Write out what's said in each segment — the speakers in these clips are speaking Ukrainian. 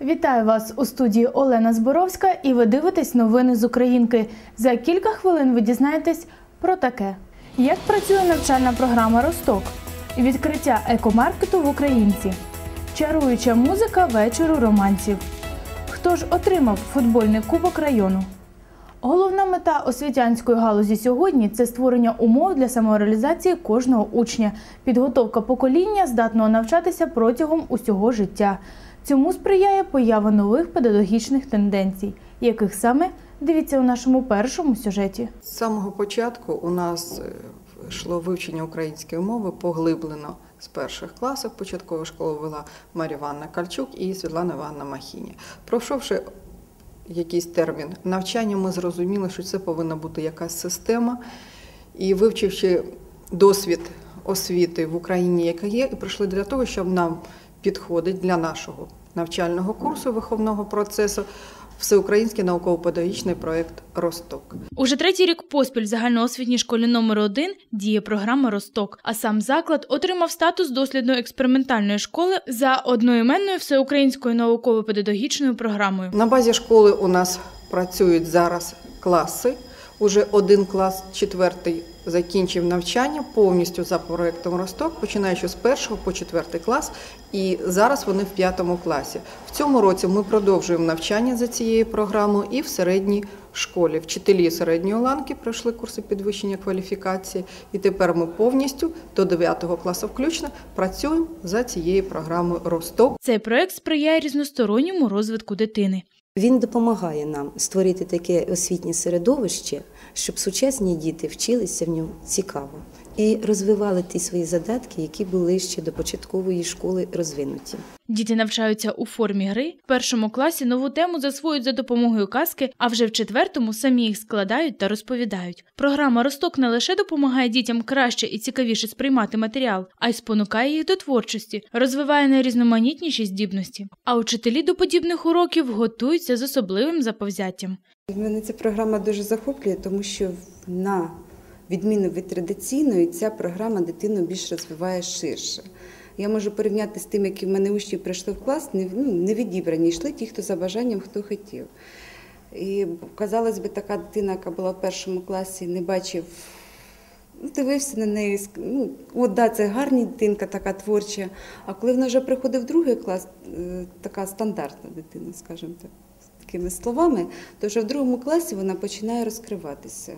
Вітаю вас у студії Олена Зборовська і ви дивитесь новини з Українки. За кілька хвилин ви дізнаєтесь про таке: як працює навчальна програма Росток, відкриття екомаркету в Українці, чаруюча музика вечору романців. Хто ж отримав футбольний кубок району? Головна мета освітянської галузі сьогодні це створення умов для самореалізації кожного учня, підготовка покоління, здатного навчатися протягом усього життя. Цьому сприяє поява нових педагогічних тенденцій, яких саме дивіться у нашому першому сюжеті. З самого початку у нас е, йшло вивчення української мови поглиблено з перших класів. Початкову школу вела Марія Івановна Кальчук і Світлана Івановна Махіні. Пройшовши якийсь термін навчання, ми зрозуміли, що це повинна бути якась система. І вивчивши досвід освіти в Україні, яка є, і прийшли для того, щоб нам підходить для нашого навчального курсу виховного процесу всеукраїнський науково-педагогічний проєкт Росток. Уже третій рік поспіль в загальноосвітній школі номер 1 діє програма Росток. А сам заклад отримав статус дослідно-експериментальної школи за одноіменною всеукраїнською науково-педагогічною програмою. На базі школи у нас працюють зараз класи. Уже один клас, четвертий, закінчив навчання повністю за проєктом Росток, починаючи з першого по четвертий клас, і зараз вони в п'ятому класі. В цьому році ми продовжуємо навчання за цією програмою і в середній школі. Вчителі середньої ланки пройшли курси підвищення кваліфікації, і тепер ми повністю до 9 класу включно працюємо за цією програмою Росток. Цей проект сприяє різносторонньому розвитку дитини. Він допомагає нам створити таке освітнє середовище, щоб сучасні діти вчилися в ньому цікаво і розвивали ті свої задатки, які були ще до початкової школи розвинуті. Діти навчаються у формі гри. В першому класі нову тему засвоюють за допомогою казки, а вже в четвертому самі їх складають та розповідають. Програма Росток не лише допомагає дітям краще і цікавіше сприймати матеріал, а й спонукає їх до творчості, розвиває найрізноманітніші здібності. А учителі до подібних уроків готуються з особливим заповзяттям. Мене ця програма дуже захоплює, тому що на відміну від традиційної, ця програма дитину більш розвиває ширше. Я можу порівняти з тим, які в мене учні прийшли в клас, не, ну, не відібрані, йшли ті, хто за бажанням, хто хотів. І казалось би, така дитина, яка була в першому класі, не бачив, ну, дивився на неї, ну, от да, це гарна дитинка, така творча. А коли вона вже приходить в другий клас, е, така стандартна дитина, скажімо так, з такими словами, то вже в другому класі вона починає розкриватися.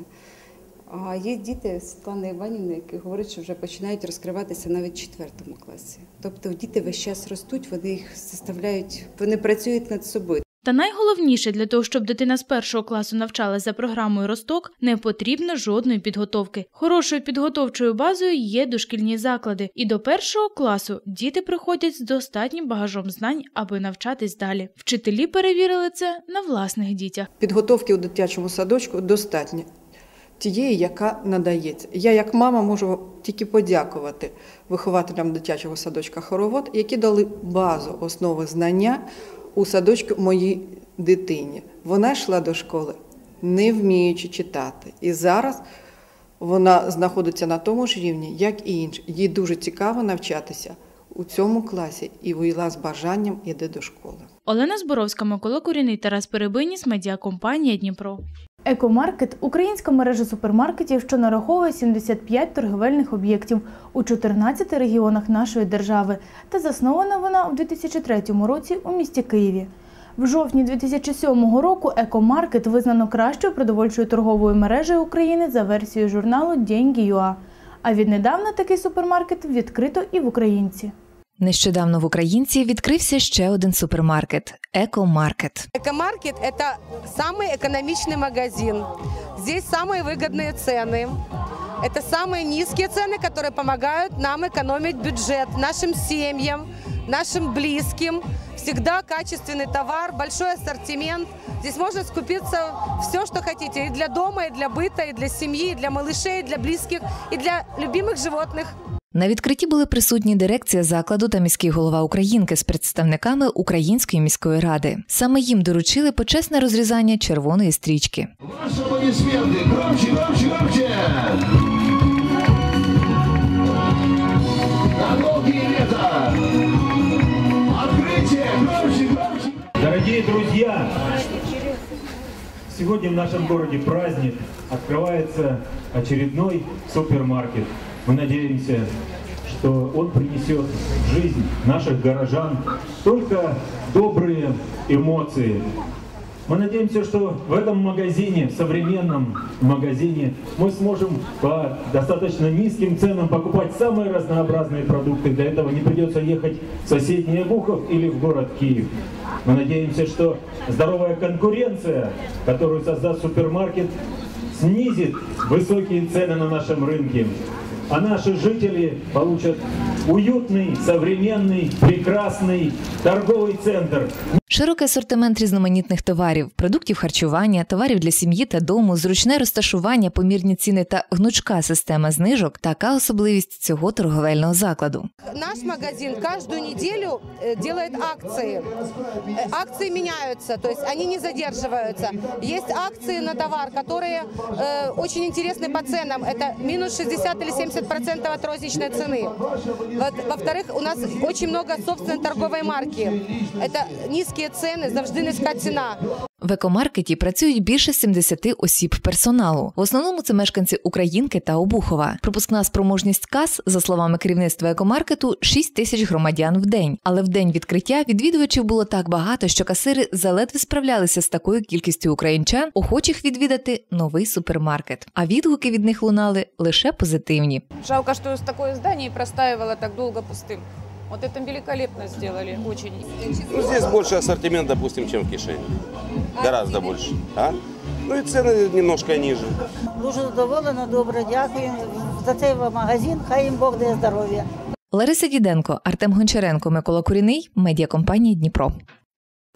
А є діти Світлани Іванівни, які говорять, що вже починають розкриватися навіть в четвертому класі. Тобто діти весь час ростуть, вони їх заставляють, вони працюють над собою. Та найголовніше для того, щоб дитина з першого класу навчалася за програмою Росток, не потрібно жодної підготовки. Хорошою підготовчою базою є дошкільні заклади, і до першого класу діти приходять з достатнім багажом знань, аби навчатись далі. Вчителі перевірили це на власних дітях. Підготовки у дитячому садочку достатньо тієї, яка надається. Я, як мама, можу тільки подякувати вихователям дитячого садочка Хоровод, які дали базу основи знання у садочку моїй дитині. Вона йшла до школи, не вміючи читати. І зараз вона знаходиться на тому ж рівні, як і інші. Їй дуже цікаво навчатися у цьому класі, і вийла з бажанням іде до школи. Олена Зборовська, Микола Куріний, Тарас Перебиніс, медіакомпанія Дніпро. Екомаркет українська мережа супермаркетів, що нараховує 75 торговельних об'єктів у 14 регіонах нашої держави, та заснована вона у 2003 році у місті Києві. В жовтні 2007 року екомаркет визнано кращою продовольчою торговою мережею України за версією журналу Деньги.ua. А віднедавна такий супермаркет відкрито і в Українці. Нещодавно в Українці відкрився ще один супермаркет Екомаркет. Экомаркет – это самый экономичный магазин. Здесь самые выгодные цены. Это самые низкие цены, которые помогают нам экономить бюджет нашим семьям, нашим близким. Всегда качественный товар, большой ассортимент. Здесь можно скупиться все, что хотите. И для дома, и для быта, и для семьи, и для малышей, и для близких, и для любимых животных. На відкритті були присутні дирекція закладу та міський голова Українки з представниками Української міської ради. Саме їм доручили почесне розрізання червоної стрічки. Ваши аплодисменты! Громче, громче, громче! На долгие лета! Открытие! Громче, громче! Дорогие друзья, сегодня в нашем городе праздник. Открывается очередной супермаркет. Мы надеемся, что он принесет в жизнь наших горожан только добрые эмоции. Мы надеемся, что в этом магазине, в современном магазине, мы сможем по достаточно низким ценам покупать самые разнообразные продукты. Для этого не придется ехать в соседний Обухов или в город Киев. Мы надеемся, что здоровая конкуренция, которую создаст супермаркет, снизит высокие цены на нашем рынке. А наши жители получат уютный, современный, прекрасный торговый центр. Широкий асортимент різноманітних товарів, продуктів харчування, товарів для сім'ї та дому, зручне розташування, помірні ціни та гнучка система знижок така особливість цього торговельного закладу. Наш магазин каждую неделю э, делает акции. Э, Акции меняются, то есть они не задерживаются. Есть акции на товар, которые э, очень интересны по ценам. Это минус 60 или 70 процентов от розничной цены. Вот, Во-вторых, у нас очень много собственной торговой марки. Это низкие цены, завжди низька ціна. В екомаркеті працюють більше 70 осіб персоналу. В основному це мешканці Українки та Обухова. Пропускна спроможність кас, за словами керівництва екомаркету, 6 тисяч громадян в день. Але в день відкриття відвідувачів було так багато, що касири заледве справлялися з такою кількістю українчан, охочих відвідати новий супермаркет. А відгуки від них лунали лише позитивні. Жалко, что такое здание простаивало так долго пустым. Вот это великолепно сделали, очень. Ну, здесь больше ассортимент, допустим, чем в Кишине. Гораздо больше. А? Ну и цены немножко ниже. Дуже задоволена, добре, дякую. За цей магазин, хай їм Бог дає здоров'я. Лариса Діденко, Артем Гончаренко, Микола Куріний, медіакомпанія Дніпро.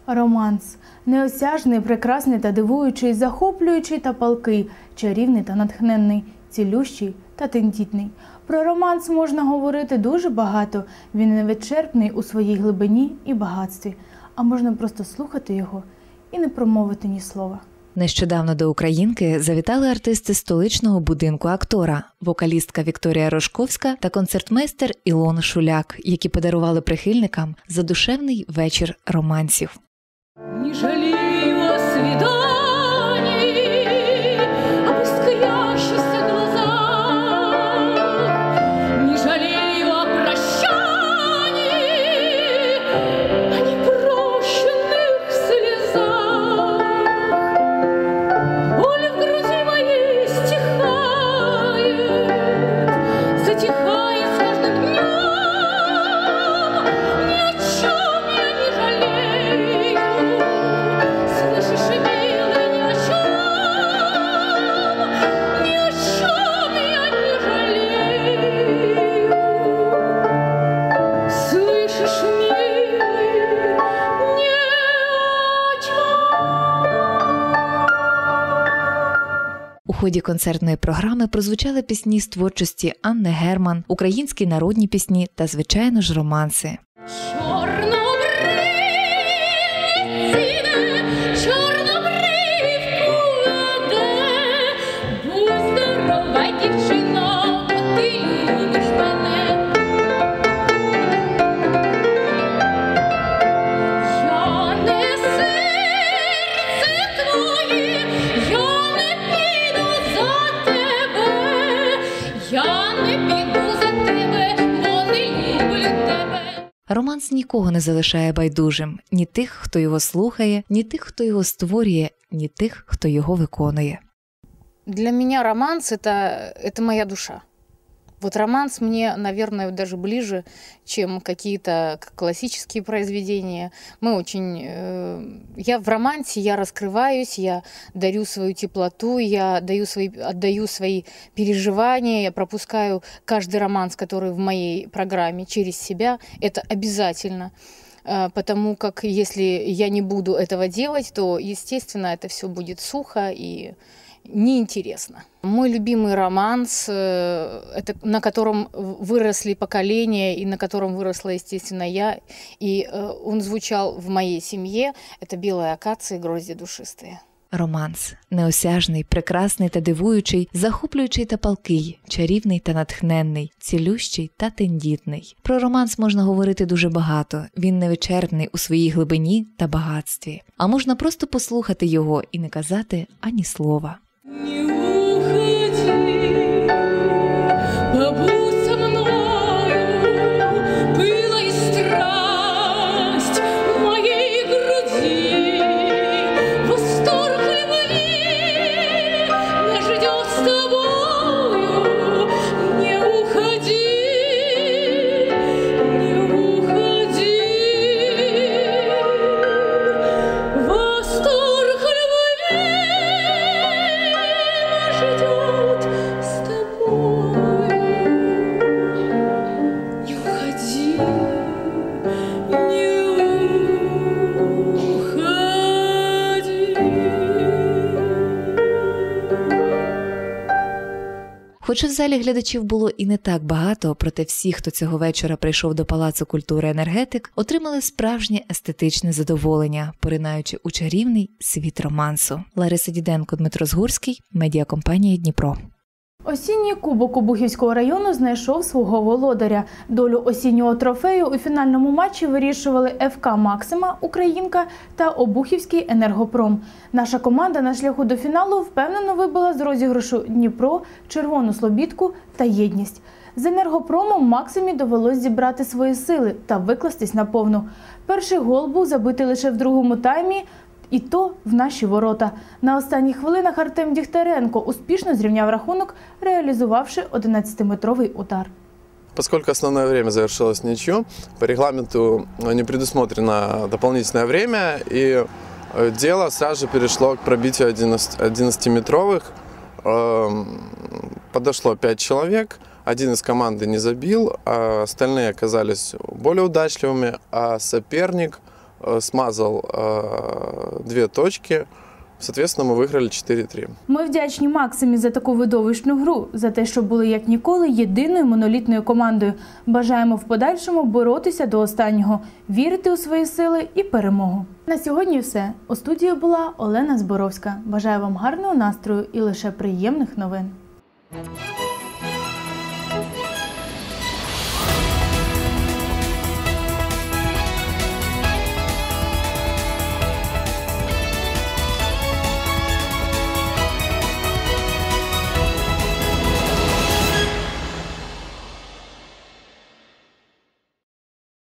Романс неосяжний, прекрасний та дивуючий, захоплюючий та палкий, чарівний та натхненний, цілющий та тендітний. Про романс можна говорити дуже багато. Він невичерпний у своїй глибині і багатстві, а можна просто слухати його і не промовити ні слова. Нещодавно до Українки завітали артисти столичного будинку актора, вокалістка Вікторія Рожковська та концертмейстер Ілона Шуляк, які подарували прихильникам задушевний вечір романсів. Не жалею о ході концертної програми прозвучали пісні з творчості Анни Герман, українські народні пісні та, звичайно ж, романси. Нікого не залишає байдужим ні тих, хто його слухає, ні тих, хто його створює, ні тих, хто його виконує. Для меня романс это, это моя душа. Вот романс мне, наверное, даже ближе, чем какие-то классические произведения. Мы очень... э, я в романсе, я раскрываюсь, я дарю свою теплоту, я даю свои, отдаю свои переживания, я пропускаю каждый романс, который в моей программе через себя. Это обязательно. Э, Потому как если я не буду этого делать, то, естественно, это все будет сухо и неинтересно. Мой любимый романс, э, это, на котором выросли поколения и на котором выросла, естественно, я, и э, он звучал в моей семье, это «Белая акация» и «Грозди душистые». Романс неосяжний, прекрасний та дивуючий, захоплюючий та палкий, чарівний та натхненний, цілющий та тендітний. Про романс можна говорити дуже багато. Він невичерпний у своїй глибині та багатстві. А можна просто послухати його і не казати ані слова. Не Хоч в залі глядачів було і не так багато, проте всі, хто цього вечора прийшов до Палацу культури енергетик, отримали справжнє естетичне задоволення, поринаючи у чарівний світ романсу. Лариса Діденко, Дмитро Згурський, медіакомпанія Дніпро. Осінній кубок Обухівського району знайшов свого володаря. Долю осіннього трофею у фінальному матчі вирішували ФК Максима, Українка та Обухівський енергопром. Наша команда на шляху до фіналу впевнено вибила з розіграшу Дніпро, Червону Слобідку та єдність. З енергопромом Максимі довелось зібрати свої сили та викластись на повну. Перший гол був забитий лише в другому таймі. І то в наші ворота. На останніх хвилинах Артем Дігтяренко успішно зрівняв рахунок, реалізувавши 11-метровий удар. Поскольку основное время завершилось ничью, по регламенту не предусмотрено дополнительное время, и э, дело сразу же перешло к пробитию 11 11-метровых. Эм, Подошло 5 человек, один из команды не забил, а остальные оказались более удачливыми, а соперник э, смазал э, две точки. Соответственно, мы выиграли 4-3. Ми вдячні Максимі за таку видовищну гру, за те, що були як ніколи єдиною монолітною командою. Бажаємо в подальшому боротися до останнього, вірити у свої сили і перемогу. На сьогодні все. У студії була Олена Зборовська. Бажаю вам гарного настрою і лише приємних новин.